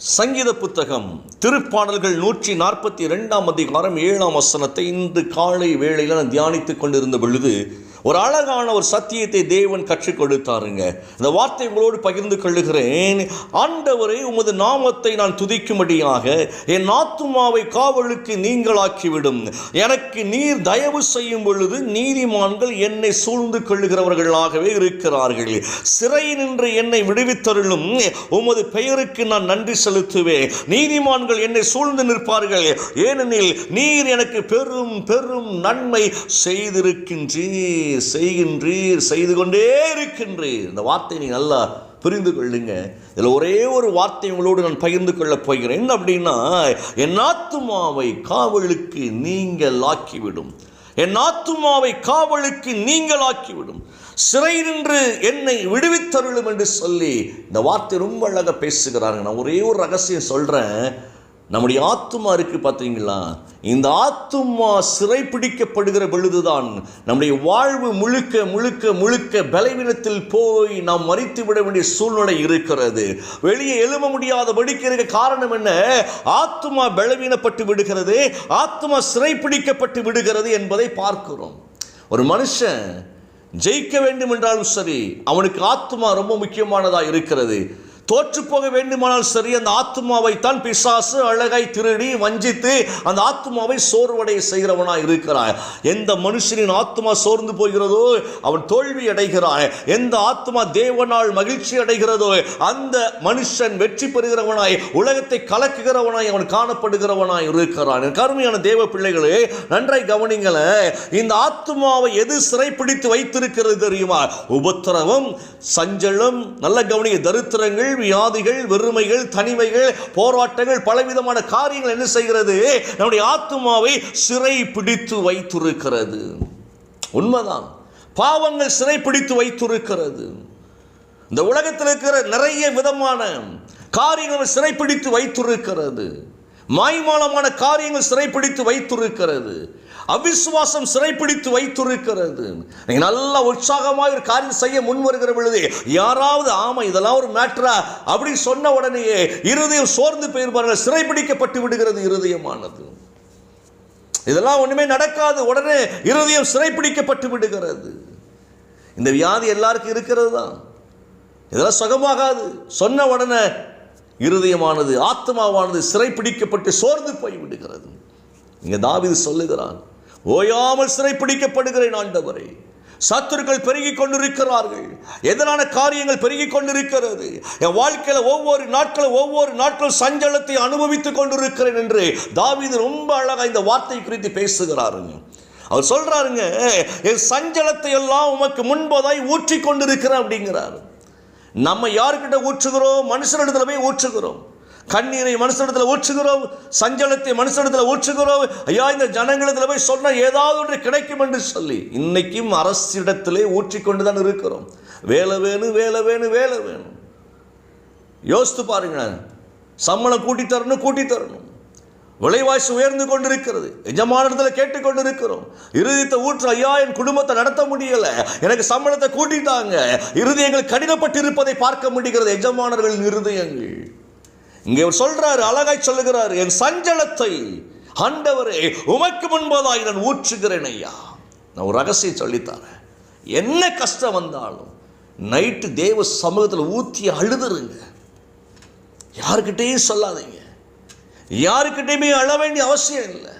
சங்கீத புத்தகம் திருப்பாடல்கள் நூற்றி நாற்பத்தி ரெண்டாம் அதிகாரம் ஏழாம் வசனத்தை இன்று காலை வேளையில் நான் தியானித்துக் கொண்டிருந்த பொழுது ஒரு அழகான ஒரு சத்தியத்தை தேவன் கற்றுக் கொடுத்தாருங்க. இந்த வார்த்தை உங்களோடு பகிர்ந்து கொள்ளுகிறேன். ஆண்டவரை உமது நாமத்தை நான் துதிக்கும்படியாக என் ஆத்துமாவை காவலுக்கு நீங்களாக்கிவிடும். எனக்கு நீர் தயவு செய்யும் பொழுது நீதிமான்கள் என்னை சூழ்ந்து கொள்ளுகிறவர்களாகவே இருக்கிறார்கள். சிறை நின்று என்னை விடுவித்தருளும் உமது பெயருக்கு நான் நன்றி செலுத்துவேன். நீதிமான்கள் என்னை சூழ்ந்து நிற்பார்கள். ஏனெனில் நீர் எனக்கு பெரும் பெரும் நன்மை செய்திருக்கின்றீர். செய்கின்றீர் செய்து கொண்டே இருக்கின்றீர். இந்த வார்த்தை நீ நல்லா புரிந்து கொள்ளுங்க. இதில் ஒரே ஒரு வார்த்தை உங்களோடு நான் பகிர்ந்து கொள்ளப் போகிறேன். என்ன அப்படின்னா என் ஆத்துமாவை காவலுக்கு நீங்கள் ஆக்கிவிடும். என் ஆத்துமாவை காவலுக்கு நீங்கள் ஆக்கிவிடும். சிறை நின்று என்னை விடுவித்தருளும் என்று சொல்லி இந்த வார்த்தை ரொம்ப அழகாக பேசுகிறாங்க நான் ஒரே ஒரு ரகசியம் சொல்கிறேன் நம்முடைய ஆத்துமா இருக்குது பார்த்தீங்களா இந்த ஆத்துமா சிறைப்பிடிக்கப்படுகிற பொழுதுதான் நம்முடைய வாழ்வு முழுக்க முழுக்க முழுக்க பலவீனத்தில் போய் நாம் மறித்து விட வேண்டிய சூழ்நிலை இருக்கிறது. வெளியே எழும முடியாத படிக்கிறதுக்கு காரணம் என்ன? ஆத்துமா பலவீனப்பட்டு விடுகிறது ஆத்துமா சிறைப்பிடிக்கப்பட்டு விடுகிறது என்பதை பார்க்கிறோம். ஒரு மனுஷன் ஜெயிக்க வேண்டும் என்றாலும் சரி அவனுக்கு ஆத்மா ரொம்ப முக்கியமானதாக இருக்கிறது. தோற்று போக வேண்டுமானால் சரி அந்த ஆத்மாவை தான் பிசாசு அழகாய் திருடி வஞ்சித்து அந்த ஆத்மாவை சோர்வடைய செய்கிறவனாய் இருக்கிறாய். எந்த மனுஷனின் ஆத்மா சோர்ந்து போகிறதோ அவன் தோல்வி அடைகிறான் எந்த ஆத்மா தேவனால் மகிழ்ச்சி அடைகிறதோ அந்த மனுஷன் வெற்றி பெறுகிறவனாய் உலகத்தை கலக்குகிறவனாய் அவன் காணப்படுகிறவனாய் இருக்கிறான். கருமையான தேவ பிள்ளைகளே நன்றாய் கவனிங்கள இந்த ஆத்மாவை எது சிறைப்பிடித்து வைத்திருக்கிறது தெரியுமா? உபத்திரவம் சஞ்சலம் நல்ல கவனிய தரித்திரங்கள் வியாதிகள் வெறுமைகள் தனிமைகள் போராட்டங்கள் பலவிதமான காரியங்கள் என்ன செய்கிறது? நம்முடைய ஆத்மாவை சிறை பிடித்து வைத்திருக்கிறது. உண்மைதான். பாவங்கள் சிறை பிடித்து வைத்திருக்கிறது. இந்த உலகத்தில் இருக்கிற நிறைய விதமான காரியங்கள் சிறைப்பிடித்து வைத்திருக்கிறது. மாய்மாலமான காரியங்கள் சிறைப்பிடித்து வைத்திருக்கிறது. அவிசுவாசம் சிறைப்பிடித்து வைத்திருக்கிறது. நீங்கள் நல்ல உற்சாகமாக ஒரு காரியம் செய்ய முன் வருகிற பொழுது யாராவது ஆமாம் இதெல்லாம் ஒரு மேட்ரா அப்படி சொன்ன உடனேயே இருதயம் சோர்ந்து போயிருப்பார்கள். சிறைப்பிடிக்கப்பட்டு விடுகிறது இருதயமானது. இதெல்லாம் ஒன்றுமே நடக்காது. உடனே இருதயம் சிறைப்பிடிக்கப்பட்டு விடுகிறது. இந்த வியாதி எல்லாருக்கும் இருக்கிறது தான். இதெல்லாம் சுகமாகாது. சொன்ன உடனே இருதயமானது ஆத்மாவானது சிறைப்பிடிக்கப்பட்டு சோர்ந்து போய் விடுகிறது. இங்கே தாவிது சொல்லுகிறான் ஓயாமல் சிறைப்பிடிக்கப்படுகிறேன் ஆண்டவரே. சத்துருக்கள் பெருகி கொண்டிருக்கிறார்கள். எதனான காரியங்கள் பெருகி கொண்டிருக்கிறது? என் வாழ்க்கையில் ஒவ்வொரு நாட்களும் ஒவ்வொரு நாட்களும் சஞ்சலத்தை அனுபவித்துக் கொண்டிருக்கிறேன் என்று தாவிது ரொம்ப அழகாக இந்த வார்த்தை குறித்து பேசுகிறாருங்க. அவர் சொல்றாருங்க என் சஞ்சலத்தை எல்லாம் உமக்கு முன்பதாய் ஊற்றி கொண்டிருக்கிறேன் அப்படிங்கிறார். நம்ம யாருக்கிட்ட ஊற்றுகிறோம்? மனுஷனிடத்துல போய் ஊற்றுகிறோம். கண்ணீரை மனுஷனிடத்தில் ஊற்றுகிறோம் சஞ்சலத்தை மனுஷனிடத்தில் ஊற்றுகிறோம். ஐயா இந்த ஜனங்களிடத்தில் போய் சொன்ன ஏதாவது ஒன்று கிடைக்கும் என்று சொல்லி இன்னைக்கும் அரசிடத்திலே ஊற்றிக்கொண்டு தான் இருக்கிறோம். வேலை வேணும் வேலை வேணும் வேலை வேணும் யோசித்து பாருங்களேன். சம்பளம் கூட்டி தரணும் கூட்டி தரணும். விலைவாசி உயர்ந்து கொண்டிருக்கிறது. எஜமானத்தில் கேட்டுக்கொண்டு இருக்கிறோம் இறுதியத்தை ஊற்று ஐயா என் குடும்பத்தை நடத்த முடியலை. எனக்கு சம்பளத்தை கூட்டிட்டாங்க. இருதயங்கள் கடினப்பட்டு இருப்பதை பார்க்க முடிகிறது. எஜமானர்களின் இருதயங்கள். இங்கே அவர் சொல்றாரு அழகாய் சொல்லுகிறார் என் சஞ்சலத்தை ஆண்டவரே உமக்கு முன்பதாய் நான் ஊற்றுகிறேன் ஐயா. நான் ஒரு ரகசியம் சொல்லித்தரேன். என்ன கஷ்டம் வந்தாலும் நைட்டு தேவ சமூகத்தில் ஊற்றி அழுதுருங்க. யாருக்கிட்டேயும் சொல்லாதீங்க. யாருக்கிட்டையுமே அழ வேண்டிய அவசியம் இல்லை.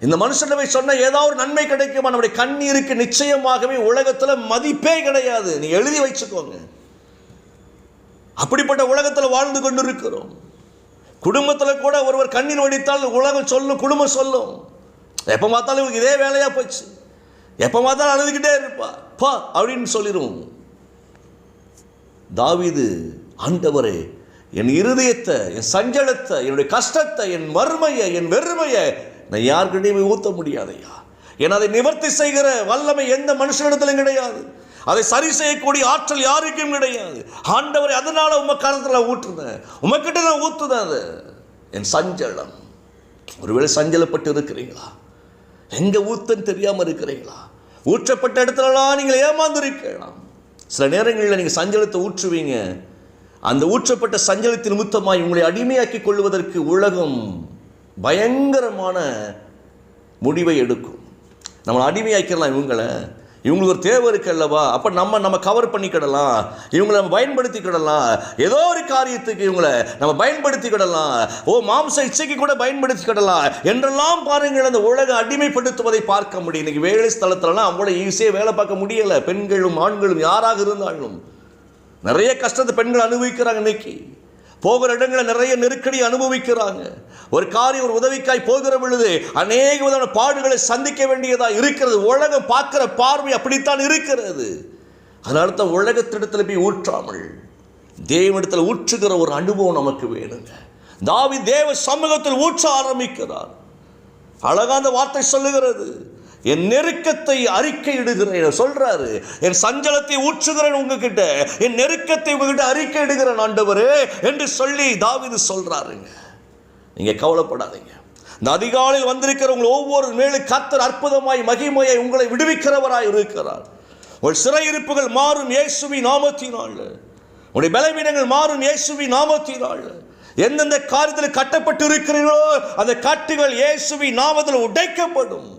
இந்த மனுஷனை சொன்ன ஏதாவது ஒரு நன்மை கிடைக்குமா? நம்முடைய கண்ணீருக்கு நிச்சயமாகவே உலகத்தில் மதிப்பே கிடையாது. நீ எழுதி வச்சுக்கோங்க. அப்படிப்பட்ட உலகத்தில் வாழ்ந்து கொண்டிருக்கிறோம். குடும்பத்தில் கூட ஒருவர் கண்ணின் வடித்தால் உலகம் சொல்லும் குடும்பம் சொல்லும். எப்போ பார்த்தாலும் இவங்க இதே வேலையாக போச்சு. எப்போ பார்த்தாலும் அழுதுகிட்டே இருப்பா. பா அப்படின்னு சொல்லிடுவோம். தாவிது ஆண்டவரே என் இருதயத்தை என் சஞ்சலத்தை என்னுடைய கஷ்டத்தை என் வறுமையை என் வெறுமையை நான் யாருக்கிட்டையுமே ஊற்ற முடியாதையா ஏன்னா அதை நிவர்த்தி செய்கிற வல்லமை எந்த மனுஷனிடத்திலும் கிடையாது. அதை சரி செய்யக்கூடிய ஆற்றல் யாருக்கும் கிடையாது. ஆண்டவரை அதனால உங்கள் காலத்தில் ஊற்றுனேன் உமக்கிட்ட நான் ஊற்றுனேன் அது. என் சஞ்சலம். ஒருவேளை சஞ்சலப்பட்டு இருக்கிறீங்களா? எங்கே ஊத்தன்னு தெரியாமல் இருக்கிறீங்களா? ஊற்றப்பட்ட இடத்துலலாம் நீங்கள் ஏமாந்து இருக்கலாம் சில நேரங்களில் நீங்கள் சஞ்சலத்தை ஊற்றுவீங்க. அந்த ஊற்றப்பட்ட சஞ்சலத்தின் நிமித்தமாய் உங்களை அடிமையாக்கி கொள்வதற்கு உலகம் பயங்கரமான முடிவை எடுக்கும். நம்மளை அடிமையாக்கிடலாம் இவங்களை. இவங்களுக்கு ஒரு தேவை இருக்கு அல்லவா? அப்போ நம்ம நம்ம கவர் பண்ணிக்கிடலாம் இவங்களை நம்ம பயன்படுத்திக்கிடலாம் ஏதோ ஒரு காரியத்துக்கு இவங்களை நம்ம பயன்படுத்திக்கிடலாம் ஓ மாம்ச இச்சைக்கு கூட பயன்படுத்திக்கிடலாம் என்றெல்லாம் பாருங்கள் அந்த உலக அடிமைப்படுத்துவதை பார்க்க முடியும். இன்னைக்கு வேலை ஸ்தலத்துலலாம் அவங்களோட ஈஸியாக வேலை பார்க்க முடியலை. பெண்களும் ஆண்களும் யாராக இருந்தாலும். நிறைய கஷ்டத்தை பெண்கள் அனுபவிக்கிறாங்க இன்னைக்கு. போகிற இடங்களில் நிறைய நெருக்கடி அனுபவிக்கிறாங்க. ஒரு காரியம் ஒரு உதவிக்காய் போகிற பொழுது அநேக விதமான பாடுகளை சந்திக்க வேண்டியதாக இருக்கிறது. உலகம் பார்க்குற பார்வை அப்படித்தான் இருக்கிறது. அதனால தான் உலகத்திடத்தில் போய் ஊற்றாமல் தேவனிடத்தில் ஊற்றுகிற ஒரு அனுபவம் நமக்கு வேணுங்க. தாவி தேவ சமூகத்தில் ஊற்ற ஆரம்பிக்கிறார். அழகாக அந்த வார்த்தை சொல்லுகிறது. என் நெருக்கத்தை அறிக்கையிடுகிறேன் சொல்றாரு. என் சஞ்சலத்தை ஊற்றுகிறேன் உங்ககிட்ட. என் நெருக்கத்தை உங்ககிட்ட அறிக்கையிடுகிறேன் ஆண்டவரே என்று சொல்லி தாவிது சொல்றாருங்க நீங்க கவலைப்படாதீங்க. இந்த அதிகாலையில் வந்திருக்கிற உங்கள் ஒவ்வொரு மேலும் கத்தர் அற்புதமாய் மகிமையை உங்களை விடுவிக்கிறவராய் இருக்கிறார். உங்கள் சிறையிருப்புகள் மாறும் இயேசுவி நாமத்தினாள் உங்களுடைய பலவீனங்கள் மாறும் இயேசுவி நாமத்தினாள் எந்தெந்த காரியத்தில் கட்டப்பட்டு இருக்கிறீர்களோ அந்த கட்டுகள் இயேசுவி நாமத்தில் உடைக்கப்படும்.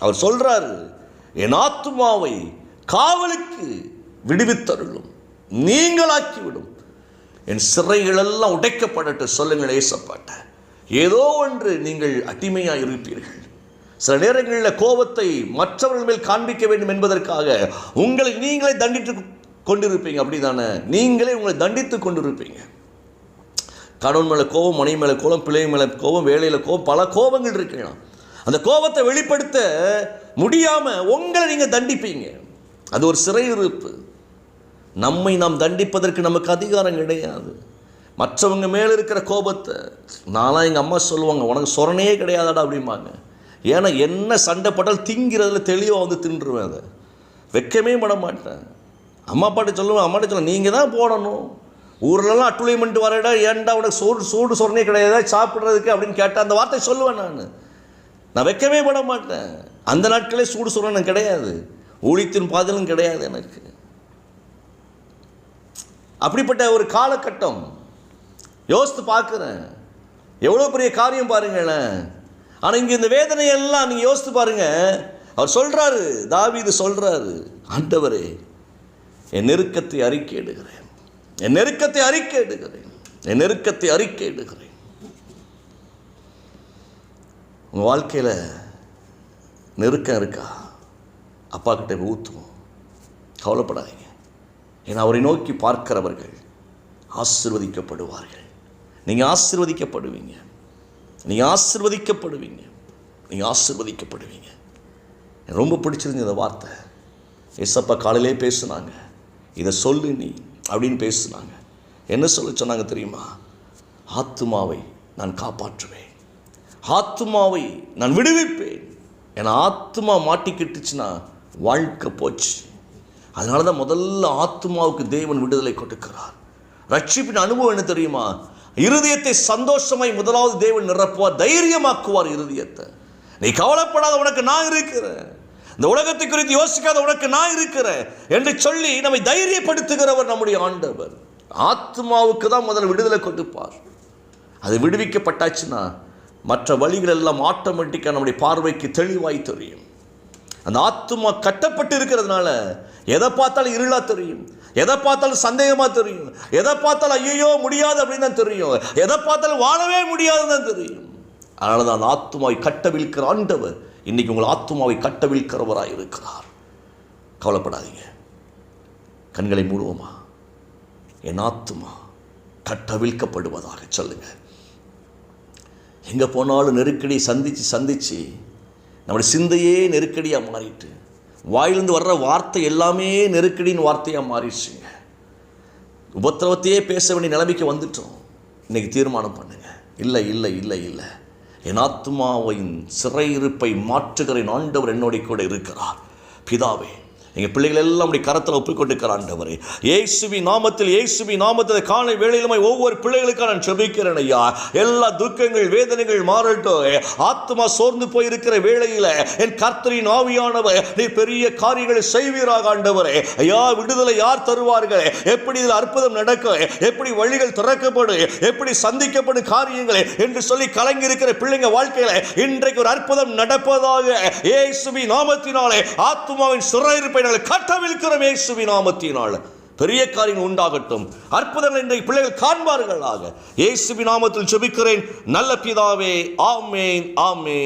அவர் சொல்கிறாரு என் ஆத்துமாவை காவலுக்கு விடுவித்தருளும். நீங்களாக்கிவிடும். என் சிறைகளெல்லாம் உடைக்கப்படட்டு சொல்லுங்கள் ஏசப்பாட்ட. ஏதோ ஒன்று நீங்கள் அடிமையாக இருப்பீர்கள் சில நேரங்களில் கோபத்தை மற்றவர்கள் மேல் காண்பிக்க வேண்டும் என்பதற்காக உங்களை நீங்களே தண்டித்து கொண்டிருப்பீங்க. அப்படிதானே? நீங்களே உங்களை தண்டித்து கொண்டிருப்பீங்க. கணவன் மேலே கோபம் மனைவி மேலே கோபம் பிள்ளை மேலே கோபம் வேலையில் கோபம் பல கோபங்கள் இருக்கலாம். அந்த கோபத்தை வெளிப்படுத்த முடியாமல் உங்களை நீங்கள் தண்டிப்பீங்க. அது ஒரு சிறையிருப்பு நம்மை நாம் தண்டிப்பதற்கு நமக்கு அதிகாரம் கிடையாது. மற்றவங்க மேலே இருக்கிற கோபத்தை நான்லாம் எங்கள் அம்மா சொல்லுவாங்க உனக்கு சொரணையே கிடையாதாடா அப்படிம்பாங்க. ஏன்னா என்ன சண்டை போட்டாலும் திங்கிறதுல தெளிவாக வந்து தின்றுவேன் அதை. வெக்கமே பட மாட்டேன். அம்மா அப்பாட்ட சொல்லுவேன் அம்மாட்ட சொல்லுவேன் நீங்கள் தான் போடணும். ஊர்லலாம் அட்டுழிமெண்ட் வரடா ஏன்டா உனக்கு சூடு சூடு சொரணே கிடையாதா சாப்பிட்றதுக்கு அப்படின்னு கேட்டால் அந்த வார்த்தை சொல்லுவேன் நான். நான் வைக்கவே பட மாட்டேன் அந்த நாட்களே சூடு சுரணம் கிடையாது. ஊழித்தின் பாதலும் கிடையாது எனக்கு. அப்படிப்பட்ட ஒரு காலகட்டம். யோசித்து பார்க்குறேன். எவ்வளோ பெரிய காரியம் பாருங்களேன். ஆனால் இங்கே இந்த வேதனையெல்லாம் நீங்கள் யோசித்து பாருங்கள் அவர் சொல்கிறாரு தாவிது சொல்கிறாரு ஆண்டவரே என் நெருக்கத்தை அறிக்கையிடுகிறேன். என் நெருக்கத்தை அறிக்கை எடுகிறேன் என் நெருக்கத்தை அறிக்கை எடுகிறேன் உங்கள் வாழ்க்கையில் நெருக்கம் இருக்கா? அப்பா கிட்ட போய் ஊற்றுவோம் கவலைப்படாதீங்க. ஏன்னா அவரை நோக்கி பார்க்கிறவர்கள் ஆசிர்வதிக்கப்படுவார்கள். நீங்கள் ஆசிர்வதிக்கப்படுவீங்க. நீங்கள் ஆசிர்வதிக்கப்படுவீங்க. நீங்கள் ஆசிர்வதிக்கப்படுவீங்க. எனக்கு ரொம்ப பிடிச்சிருந்த இந்த வார்த்தை. எஸ்அப்பா காலையிலே பேசுனாங்க. இதை சொல்லு நீ அப்படின்னு பேசுனாங்க. என்ன சொல்ல சொன்னாங்க தெரியுமா? ஆத்துமாவை நான் காப்பாற்றுவேன். ஆத்துமாவை நான் விடுவிப்பேன். என் ஆத்துமா மாட்டிக்கிட்டுச்சுன்னா வாழ்க்கை போச்சு. அதனால தான் முதல்ல ஆத்துமாவுக்கு தேவன் விடுதலை கொடுக்கிறார். ரட்சிப்பின் அனுபவம் என்ன தெரியுமா? இருதயத்தை சந்தோஷமாய் முதலாவது தேவன் நிரப்புவார் தைரியமாக்குவார் இருதயத்தை. நீ கவலைப்படாத உனக்கு நான் இருக்கிறேன். இந்த உலகத்தை குறித்து யோசிக்காத உனக்கு நான் இருக்கிறேன் என்று சொல்லி நம்மை தைரியப்படுத்துகிறவர் நம்முடைய ஆண்டவர். ஆத்மாவுக்கு தான் முதல்ல விடுதலை கொடுப்பார். அது விடுவிக்கப்பட்டாச்சுன்னா மற்ற வழிகள் எல்லாம் ஆட்டோமேட்டிக்காக நம்முடைய பார்வைக்கு தெளிவாய் தெரியும். அந்த ஆத்மா கட்டப்பட்டு இருக்கிறதுனால எதை பார்த்தாலும் இருளாக தெரியும். எதை பார்த்தாலும் சந்தேகமாக தெரியும். எதை பார்த்தாலும் ஐயோ முடியாது அப்படின்னு தான் தெரியும். எதை பார்த்தாலும் வாழவே முடியாதுன்னு தான் தெரியும். அதனால தான் அந்த ஆத்மாவை கட்டவிழ்க்கிற ஆண்டவர் இன்னைக்கு உங்கள் ஆத்மாவை கட்டவிழ்க்கிறவராக இருக்கிறார். கவலைப்படாதீங்க. கண்களை மூடுவோமா? என் ஆத்மா கட்டவிழ்க்கப்படுவதாக சொல்லுங்கள் எங்கே போனாலும் நெருக்கடி சந்தித்து சந்தித்து நம்முடைய சிந்தையே நெருக்கடியாக மாறிட்டு வாயிலிருந்து வர்ற வார்த்தை எல்லாமே நெருக்கடின்னு வார்த்தையாக மாறிடுச்சுங்க உபத்திரவத்தையே பேச வேண்டிய நிலைமைக்கு வந்துட்டோம். இன்னைக்கு தீர்மானம் பண்ணுங்கள் இல்லை இல்லை இல்லை இல்லை. என் ஆத்மாவின் சிறையிருப்பை மாற்றுகிற ஆண்டவர் என்னோட கூட இருக்கிறார். பிதாவே எங்கள் பிள்ளைகள் எல்லாம் அப்படி கரத்தில் ஒப்புக்கொண்டிருக்கிற ஆண்டவரே. இயேசுவி நாமத்தில் இயேசுவி நாமத்தில் காலை வேளையிலுமே ஒவ்வொரு பிள்ளைகளுக்காக நான் செபிக்கிறேன் ஐயா. எல்லா துக்கங்கள் வேதனைகள் மாறட்டும். ஆத்மா சோர்ந்து போயிருக்கிற வேளையில் என் கர்த்தரின் ஆவியானவர் நீ பெரிய காரியங்களை செய்வீராக ஆண்டவரே. ஐயா விடுதலை யார் தருவார்கள்? எப்படி இதில் அற்புதம் நடக்கும்? எப்படி வழிகள் திறக்கப்படும்? எப்படி சந்திக்கப்படும் காரியங்களை? என்று சொல்லி கலங்கி இருக்கிற பிள்ளைங்க வாழ்க்கையில இன்றைக்கு ஒரு அற்புதம் நடப்பதாக இயேசுவி நாமத்தினாலே ஆத்மாவின் சிறையிருப்பை நாங்கள் கட்டவிழ்க்கிறோம் இயேசுவி நாமத்தினால். பெரிய காரியங்கள் உண்டாகட்டும். அற்புதங்கள் இன்றைக்கு பிள்ளைகள் காண்பார்களாக. இயேசுவி நாமத்தில் ஜெபிக்கிறேன். நல்ல பிதாவே ஆமேன் ஆமேன்.